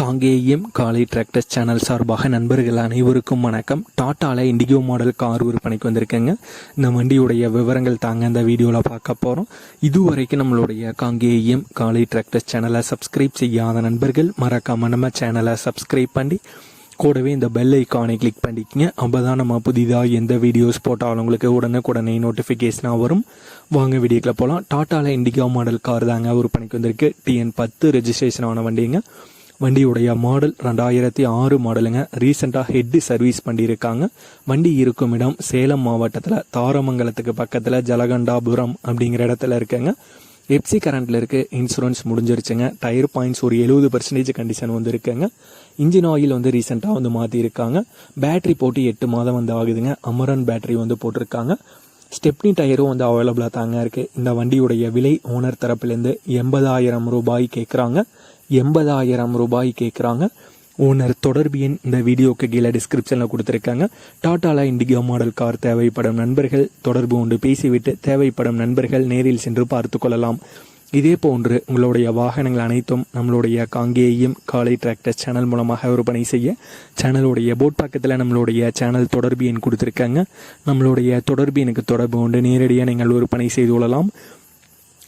காங்கேயம் காலை tractors channel சார்பாக நண்பர்கள் அனைவருக்கும் வணக்கம். டாட்டாவில் இண்டிகோ மாடல் கார் விற்பனைக்கு வந்திருக்கேங்க. இந்த வண்டியுடைய விவரங்கள் தாங்க இந்த வீடியோவில் பார்க்க போகிறோம் இதுவரைக்கும் நம்மளுடைய காங்கேயம் காலை டிராக்டர்ஸ் சேனலை சப்ஸ்கிரைப் செய்யாத நண்பர்கள் மறக்காம நம்ம சேனலை சப்ஸ்கிரைப் பண்ணி கூடவே இந்த பெல் ஐக்கானை கிளிக் பண்ணிக்கங்க. அப்போ தான் நம்ம புதிதாக எந்த வீடியோஸ் போட்டாலும் உங்களுக்கு உடனுக்குடனே நோட்டிஃபிகேஷனாக வரும். வாங்க வீடியோக்குள்ள போகலாம் டாட்டாவில் இண்டிகா மாடல் கார் தாங்க விற்பனைக்கு வந்திருக்கு. டிஎன் பத்து ரெஜிஸ்ட்ரேஷன் ஆன வண்டிங்க. வண்டியுடைய மாடல் ரெண்டாயிரத்தி ஆறு மாடலுங்க. ரீசெண்டாக ஹெட்டு சர்வீஸ் பண்ணியிருக்காங்க. வண்டி இருக்கும் இடம் சேலம் மாவட்டத்தில் தாரமங்கலத்துக்கு பக்கத்தில் ஜலகண்டாபுரம் அப்படிங்கிற இடத்துல இருக்குங்க. எப்சி கரண்ட்டில் இருக்க இன்சூரன்ஸ் முடிஞ்சிருச்சுங்க. டயர் பாயிண்ட்ஸ் ஒரு எழுபது பர்சன்டேஜ் கண்டிஷன் வந்து இருக்குங்க. இன்ஜின் ஆயில் வந்து ரீசெண்டாக வந்து மாற்றிருக்காங்க பேட்ரி போட்டு எட்டு மாதம் வந்து ஆகுதுங்க. அமரன் பேட்டரி வந்து போட்டிருக்காங்க. ஸ்டெப்னி டயரும் வந்து அவைலபிளாக தாங்க இருக்குது இந்த வண்டியுடைய விலை ஓனர் தரப்புலேருந்து எண்பதாயிரம் ரூபாய் கேட்குறாங்க எண்பதாயிரம் ரூபாய் கேட்குறாங்க ஓனர் தொடர்பு எண் இந்த வீடியோக்கு கீழே டிஸ்கிரிப்ஷனில் கொடுத்துருக்காங்க. டாட்டால இண்டிகோ மாடல் கார் தேவைப்படும் நண்பர்கள் தொடர்பு கொண்டு பேசிவிட்டு தேவைப்படும் நண்பர்கள் நேரில் சென்று பார்த்து கொள்ளலாம். இதே போன்று உங்களுடைய வாகனங்கள் அனைத்தும் நம்மளுடைய காங்கேயும் காலை டிராக்டர் சேனல் மூலமாக விற்பனை செய்ய சேனலுடைய போட் பக்கத்தில் நம்மளுடைய சேனல் தொடர்பு எண் கொடுத்துருக்காங்க. நம்மளுடைய தொடர்பு எனக்கு தொடர்பு கொண்டு நேரடியாக நீங்கள் விற்பனை செய்து கொள்ளலாம்.